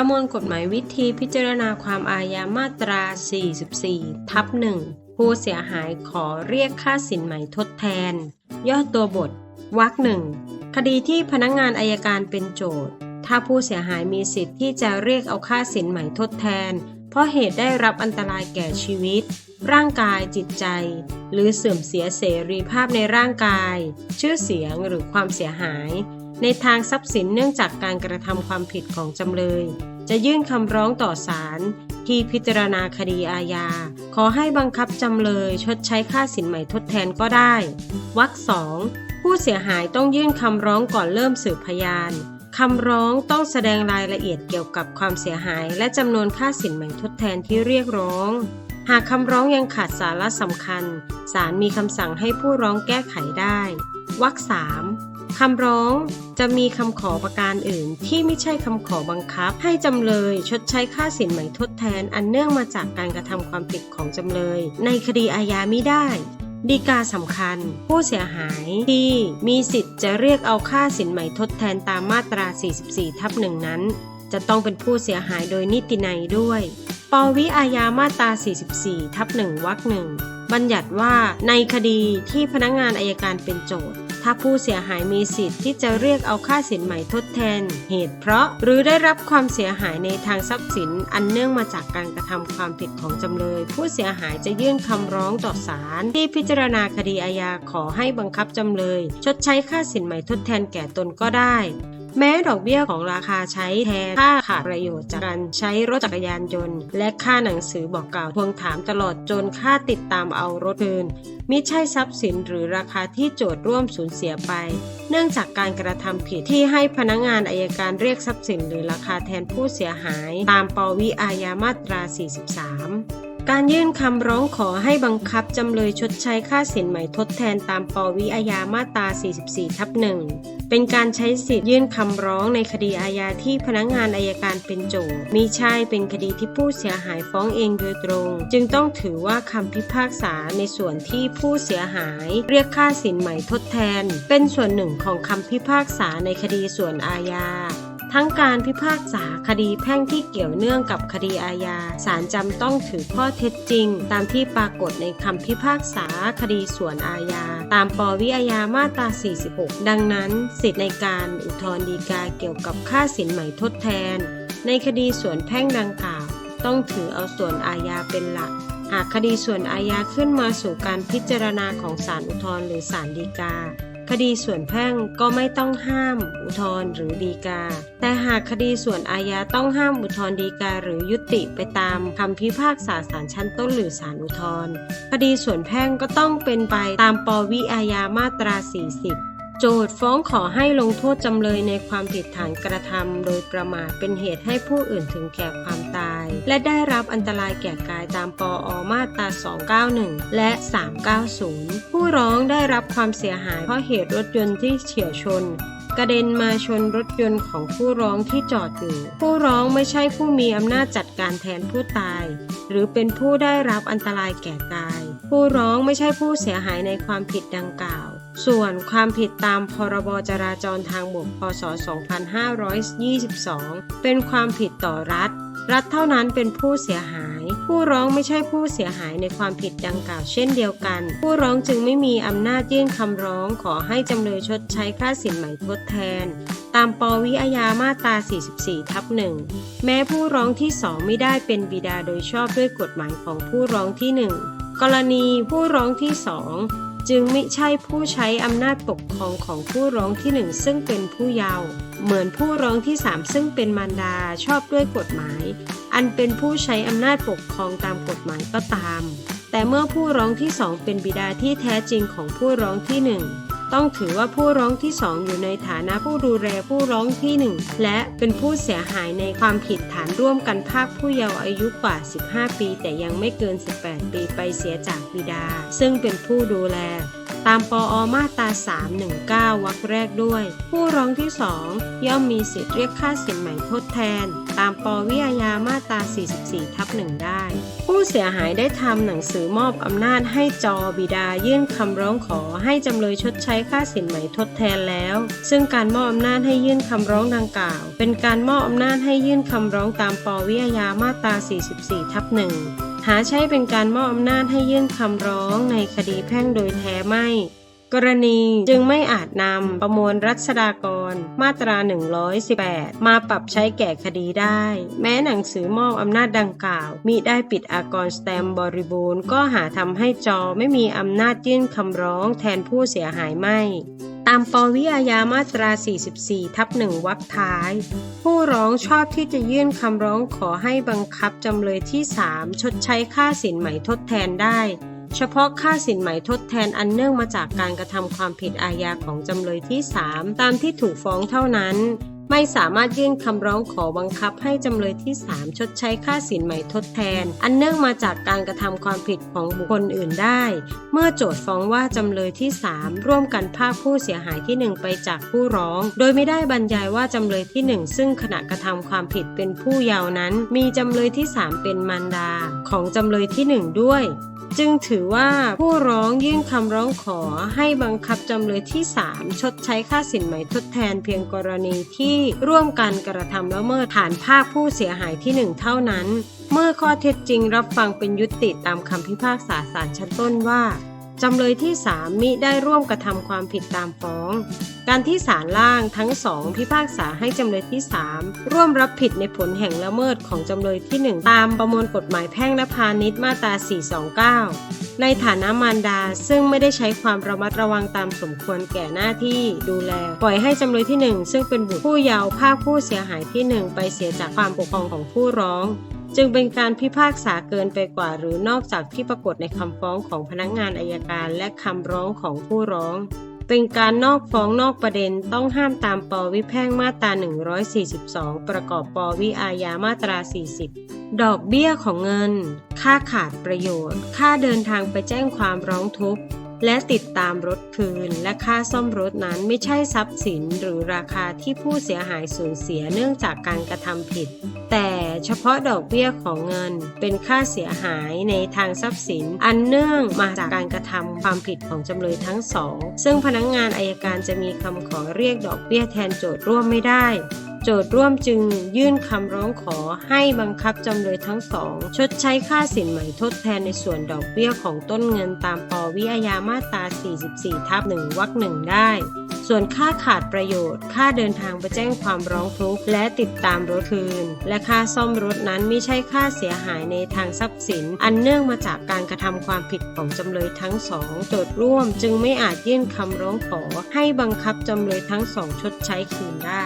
ประมวลกฎหมายวิธีพิจารณาความอาญามาตรา 44 ทับหนึ่งผู้เสียหายขอเรียกค่าสินไหมทดแทน ย่อตัวบท วรรคหนึ่ง คดีที่พนักงานอายการเป็นโจทย์ ถ้าผู้เสียหายมีสิทธิ์ที่จะเรียกเอาค่าสินไหมทดแทน เพราะเหตุได้รับอันตรายแก่ชีวิต ร่างกายจิตใจ หรือเสื่อมเสียเสรีภาพในร่างกาย ชื่อเสียงหรือความเสียหาย ในทางทรัพย์สินเนื่องจากการกระทำความผิดของจำเลย จะยื่นคำร้องต่อศาลที่พิจารณาคดีอาญา ขอให้บังคับจำเลยชดใช้ค่าสินใหม่ทดแทนก็ได้ วรรคสองผู้เสียหายต้องยื่นคำร้องก่อนเริ่มสืบพยานคำร้องต้องแสดงรายละเอียดเกี่ยวกับความเสียหาย และจำนวนค่าสินใหม่ทดแทนที่เรียกร้อง หากคำร้องยังขาดสาระสำคัญ ศาลมีคำสั่งให้ผู้ร้องแก้ไขได้ วรรคสาม คำร้องจะมีคำขอประการอื่น ที่ไม่ใช่คำขอบังคับ ให้จำเลยชดใช้ค่าสินไหมทดแทน อันเนื่องมาจากการกระทำความผิดของจำเลย ในคดีอาญาไม่ได้ดีกาสำคัญ ผู้เสียหายที่มีสิทธิ์จะเรียกเอาค่าสินไหมทดแทนตามมาตรา 44 ทับหนึ่งนั้น จะต้องเป็นผู้เสียหายโดยนิตินัยด้วย ปวิอาญามาตรา 44 ทับหนึ่งวรรคหนึ่งบัญญัติว่าในคดีที่พนักงานอายการเป็นโจทย์ ถ้าผู้เสียหายมีสิทธิ์ที่จะเรียกเอาค่าสินใหม่ทดแทน เหตุเพราะหรือได้รับความเสียหายในทางทรัพย์สิน อันเนื่องมาจากการกระทำความผิดของจำเลย ผู้เสียหายจะยื่นคำร้องต่อศาลที่พิจารณาคดีอาญาขอให้บังคับจำเลย ชดใช้ค่าสินใหม่ทดแทนแก่ตนก็ได้ แม้ดอกเบี้ยของราคาใช้แทนค่าขาดประโยชน์จากการใช้รถจักรยานยนต์ และค่าหนังสือบอกกล่าวทวงถามตลอดจนค่าติดตามเอารถคืนมิใช่ทรัพย์สินหรือราคาที่โจทย์ร่วมสูญเสียไป เนื่องจากการกระทำผิดที่ให้พนักงานอายการเรียกทรัพย์สินหรือราคาแทนผู้เสียหาย ตามปวิอาญามาตรา 43การยื่นคำร้องขอให้บังคับจำเลยชดใช้ค่าสินใหม่ทดแทนตามปวิอาญามาตรา 44 ทับหนึ่ง เป็นการใช้สิทธิ์ยื่นคำร้องในคดีอาญาที่พนักงานอายการเป็นโจทย์มิใช่เป็นคดีที่ผู้เสียหายฟ้องเองโดยตรง จึงต้องถือว่าคำพิพากษาในส่วนที่ผู้เสียหาย เรียกค่าสินใหม่ทดแทน เป็นส่วนหนึ่งของคำพิพากษาในคดีส่วนอาญา ทั้งการพิพากษาคดีแพ่งที่เกี่ยวเนื่องกับคดีอาญาศาลจำต้องถือข้อเท็จจริง ตามที่ปรากฏในคำพิพากษาคดีส่วนอาญา ตามปวิอาญามาตรา 46 ดังนั้น สิทธิในการอุทธรณ์ฎีกาเกี่ยวกับค่าสินใหม่ทดแทน ในคดีส่วนแพ่งดังกล่าว ต้องถือเอาส่วนอาญาเป็นหลักหากคดีส่วนอาญาขึ้นมาสู่การพิจารณาของศาลอุทธรณ์หรือศาลฎีกา คดีส่วนแพ่งก็ไม่ต้องห้าม อุทธรณ์หรือฎีกา แต่หากคดีส่วนอาญาต้องห้ามอุทธรณ์ฎีกาหรือยุติไปตามคำพิพากษาศาลชั้นต้นหรือศาลอุทธรณ์คดีส่วนแพ่งก็ต้องเป็นไปตามปวิอาญามาตรา 40 โจทย์ฟ้องขอให้ลงโทษจำเลยในความผิดฐานกระทำโดยประมาทเป็นเหตุให้ผู้อื่นถึงแก่ความตาย และได้รับอันตรายแก่กายตามปอมาตรา 291 และ 390 ผู้ร้องได้รับความเสียหายเพราะเหตุรถยนต์ที่เฉี่ยวชนกระเด็นมาชนรถยนต์ของผู้ร้องที่จอดอยู่ ผู้ร้องไม่ใช่ผู้มีอำนาจจัดการแทนผู้ตาย หรือเป็นผู้ได้รับอันตรายแก่กาย ผู้ร้องไม่ใช่ผู้เสียหายในความผิดดังกล่าว ส่วนความผิดตามพรบจราจรทางบก พศ 2522 เป็นความผิดต่อรัฐ รัฐเท่านั้นเป็นผู้เสียหาย ผู้ร้องไม่ใช่ผู้เสียหายในความผิดดังกล่าวเช่นเดียวกัน ผู้ร้องจึงไม่มีอำนาจยื่นคำร้องขอให้จำเลยชดใช้ค่าสินไหมทดแทน ตามปวิอาญามาตรา 44 ทับหนึ่งแม้ผู้ร้องที่สองไม่ได้เป็นบิดาโดยชอบด้วยกฎหมายของผู้ร้องที่หนึ่งกรณีผู้ร้องที่สอง จึงไม่ใช่ผู้ใช้อำนาจปกครองของผู้ร้องที่หนึ่งซึ่งเป็นผู้เยาว์เหมือนผู้ร้องที่สามซึ่งเป็นมารดาชอบด้วยกฎหมาย อันเป็นผู้ใช้อำนาจปกครองตามกฎหมายก็ตาม แต่เมื่อผู้ร้องที่สองเป็นบิดาที่แท้จริงของผู้ร้องที่หนึ่ง ต้องถือว่าผู้ร้องที่สองอยู่ในฐานะผู้ดูแลผู้ร้องที่หนึ่งและเป็นผู้เสียหายในความผิดฐานร่วมกันภาคผู้เยาว์อายุกว่า 15 ปี แต่ยังไม่เกิน 18 ปีไปเสียจากบิดา ซึ่งเป็นผู้ดูแล ตามปออมาตรา 319 วรรคแรกด้วย ผู้ร้องที่ 2 ย่อมมีสิทธิเรียกค่าสินไหม่ทดแทน ตามปวิอาญามาตรา 44 ทับ1ได้ ผู้เสียหายได้ทำหนังสือมอบอำนาจให้จอบิดายื่นคำร้องขอให้จำเลยชดใช้ค่าสินไหม่ทดแทนแล้ว ซึ่งการมอบอำนาจให้ยื่นคำร้องดังกล่าว เป็นการมอบอำนาจให้ยื่นคำร้องตามปวิอาญามาตรา 44 ทับ1 หาใช้เป็นการมอบอำนาจให้ยื่นคำร้องในคดีแพ่งโดยแท้ไม่ กรณีจึงไม่อาจนำประมวลรัษฎากรมาตรา 118 มาปรับใช้แก่คดีได้ แม้หนังสือมอบอำนาจดังกล่าวมิได้ปิดอากรสแตมบริบูรณ์ ก็หาทำให้จอไม่มีอำนาจยื่นคำร้องแทนผู้เสียหายไม่ตามปวิอาญามาตรา 44 ทับหนึ่งวรรคท้าย ผู้ร้องชอบที่จะยื่นคำร้องขอให้บังคับจำเลยที่ 3 ชดใช้ค่าสินไหมทดแทนได้ เฉพาะค่าสินไหมทดแทนอันเนื่องมาจากการกระทำความผิดอาญาของจำเลยที่ 3 ตามที่ถูกฟ้องเท่านั้น ไม่สามารถยื่นคำร้องขอบังคับให้จำเลยที่ 3 ชดใช้ค่าสินไหม่ทดแทน อันเนื่องมาจากการกระทำความผิดของบุคคลอื่นได้ เมื่อโจทก์ฟ้องว่าจำเลยที่ 3 ร่วมกันพาผู้เสียหายที่ 1 ไปจากผู้ร้อง โดยไม่ได้บรรยายว่าจำเลยที่ 1 ซึ่งขณะกระทำความผิดเป็นผู้เยาว์นั้น มีจำเลยที่ 3 เป็นมารดา ของจำเลยที่ 1 ด้วยจึงถือว่าผู้ร้องยื่นคำร้องขอให้บังคับจำเลยที่ 3 ชดใช้ค่าสินไหมทดแทนเพียงกรณีที่ร่วมกันกระทำละเมิดฐานภาคผู้เสียหายที่ 1 เท่านั้น เมื่อข้อเท็จจริงรับฟังเป็นยุติตามคำพิพากษาศาลชั้นต้นว่าจำเลยที่ 3 มิได้ร่วมกระทำความผิดตามฟ้อง การที่ศาลล่างทั้งสองพิพากษาให้จำเลยที่ 3 ร่วมรับผิดในผลแห่งละเมิดของจำเลยที่ 1 ตามประมวลกฎหมายแพ่งและพาณิชย์มาตรา 429 ในฐานะมารดาซึ่งไม่ได้ใช้ความระมัดระวังตามสมควรแก่หน้าที่ดูแล ปล่อยให้จำเลยที่ 1 ซึ่งเป็นบุตรผู้เยาว์ภาคผู้เสียหายที่ 1 ไปเสียจากความปกครองของผู้ร้อง จึงเป็นการพิพากษาเกินไปกว่า หรือนอกจากที่ปรากฏในคำฟ้องของพนักงานอายการและคำร้องของผู้ร้อง เป็นการนอกฟ้องนอกประเด็นต้องห้ามตามปวิแพ่งมาตรา 142 ประกอบปวิอาญามาตรา 40 ดอกเบี้ยของเงิน ค่าขาดประโยชน์ ค่าเดินทางไปแจ้งความร้องทุกข์ และติดตามรถคืน และค่าซ่อมรถนั้นไม่ใช่ทรัพย์สินหรือราคาที่ผู้เสียหายสูญเสียเนื่องจากการกระทำผิด แต่ เฉพาะดอกเบี้ยของเงิน เป็นค่าเสียหายในทางทรัพย์สิน อันเนื่องมาจากการกระทำความผิดของจำเลยทั้งสองซึ่งพนักงงานอายการจะมีคำขอเรียกดอกเบี้ยแทนโจทย์ร่วมไม่ได้โจทย์ร่วมจึงยื่นคำร้องขอให้บังคับจำเลยทั้งสอง ชดใช้ค่าสินไหม่ทดแทนในส่วนดอกเบี้ยของต้นเงินตามปวิอาญามาตรา 44 ทับ1วรรคหนึ่งได้ ส่วนค่าขาดประโยชน์ ค่าเดินทางไปแจ้งความร้องทุกข์และติดตามรถคืน และค่าซ่อมรถนั้นไม่ใช่ค่าเสียหายในทางทรัพย์สิน อันเนื่องมาจากการกระทำความผิดของจำเลยทั้งสองโจทย์ร่วม จึงไม่อาจยื่นคำร้องขอให้บังคับจำเลยทั้งสองชดใช้คืนได้